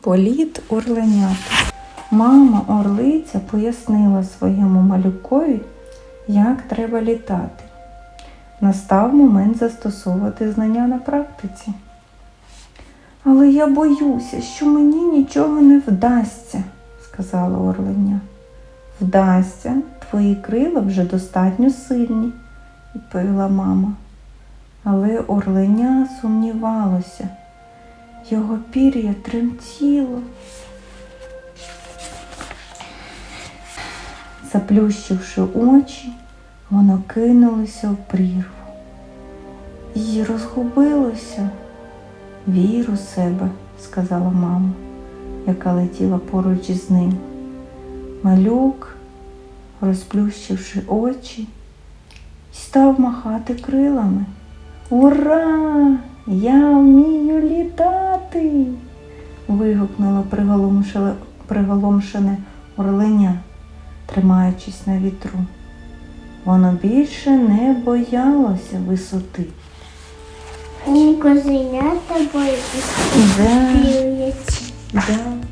Політ орленят. Мама орлиця пояснила своєму малюкові, як треба літати. Настав момент застосовувати знання на практиці. Але я боюся, що мені нічого не вдасться, сказала орленя. Вдасться, твої крила вже достатньо сильні, відповіла мама. Але орленя сумнівалося. Його пір'я тремтіло. Заплющивши очі, воно кинулося в прірву і розгубилося. Вір у себе, сказала мама, яка летіла поруч із ним. Малюк, розплющивши очі, став махати крилами. Ура! Я вмію літати. вигукнуло приголомшене, орленя, тримаючись на вітру. Воно більше не боялося висоти. Ні козенята боїться. Да, да.